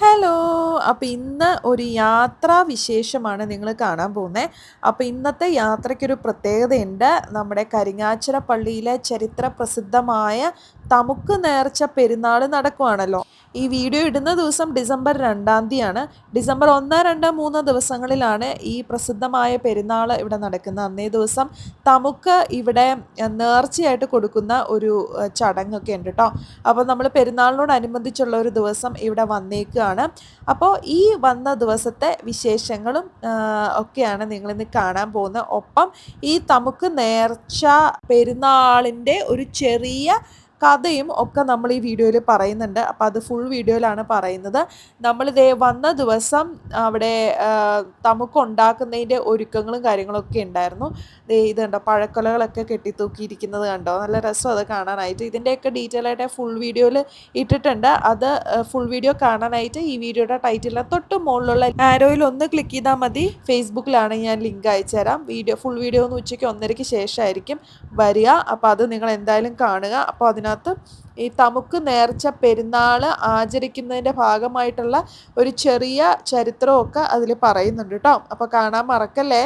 Hello അപ്പോൾ ഇന്ന് ഒരു യാത്രാ വിശേഷമാണ് നിങ്ങൾ കാണാൻ പോകുന്നത് അപ്പോൾ ഇന്നത്തെ യാത്രയ്ക്കൊരു പ്രത്യേകതയുണ്ട്. നമ്മുടെ കരിങ്ങാച്ചിറ പള്ളിയിലെ ചരിത്ര പ്രസിദ്ധമായ തമുക്ക് നേർച്ച പെരുന്നാൾ നടക്കുവാണല്ലോ. ഈ വീഡിയോ ഇടുന്ന ദിവസം ഡിസംബർ രണ്ടാം തീയതിയാണ്. ഡിസംബർ ഒന്ന് രണ്ട് മൂന്ന് ദിവസങ്ങളിലാണ് ഈ പ്രസിദ്ധമായ പെരുന്നാൾ ഇവിടെ നടക്കുന്നത്. അന്നേ ദിവസം തമുക്ക് ഇവിടെ നേർച്ചയായിട്ട് കൊടുക്കുന്ന ഒരു ചടങ്ങൊക്കെ ഉണ്ട് കേട്ടോ അപ്പോൾ നമ്മൾ പെരുന്നാളിനോടനുബന്ധിച്ചുള്ള ഒരു ദിവസം ഇവിടെ വന്നേക്കുകയാണ് അപ്പോൾ ഈ വന്ന ദിവസത്തെ വിശേഷങ്ങളും ഒക്കെയാണ് നിങ്ങളിന്ന് കാണാൻ പോകുന്നത്. ഒപ്പം ഈ തമുക്ക് നേർച്ച പെരുന്നാളിന്റെ ഒരു ചെറിയ കഥയും ഒക്കെ നമ്മൾ ഈ വീഡിയോയിൽ പറയുന്നുണ്ട്. അപ്പോൾ അത് ഫുൾ വീഡിയോയിലാണ് പറയുന്നത്. നമ്മളിതേ വന്ന ദിവസം അവിടെ തമുക്കുണ്ടാക്കുന്നതിന്റെ ഒരുക്കങ്ങളും കാര്യങ്ങളൊക്കെ ഉണ്ടായിരുന്നു. ഇത് കണ്ടോ പഴക്കൊലകളൊക്കെ കെട്ടിത്തൂക്കിയിരിക്കുന്നത് കണ്ടോ? നല്ല രസം അത് കാണാനായിട്ട്. ഇതിന്റെയൊക്കെ ഡീറ്റെയിൽ ആയിട്ട് ഫുൾ വീഡിയോയിൽ ഇട്ടിട്ടുണ്ട്. അത് ഫുൾ വീഡിയോ കാണാനായിട്ട് ഈ വീഡിയോയുടെ ടൈറ്റിലിന് തൊട്ട് മുകളിലുള്ള ആരോയിൽ ഒന്ന് ക്ലിക്ക് ചെയ്താൽ മതി. ഫേസ്ബുക്കിലാണ് ഞാൻ ലിങ്ക് അയച്ചു തരാം. വീഡിയോ ഫുൾ വീഡിയോ ഒന്ന് ഉച്ചയ്ക്ക് ഒന്നരയ്ക്ക് ശേഷമായിരിക്കും വരിക. അപ്പോൾ അത് നിങ്ങൾ എന്തായാലും കാണുക. അപ്പോൾ അതിനകത്ത് ഈ തമുക്ക് നേർച്ച പെരുന്നാൾ ആചരിക്കുന്നതിന്റെ ഭാഗമായിട്ടുള്ള ഒരു ചെറിയ ചരിത്രമൊക്കെ അതിൽ പറയുന്നുണ്ട് കേട്ടോ. അപ്പോൾ കാണാൻ മറക്കല്ലേ?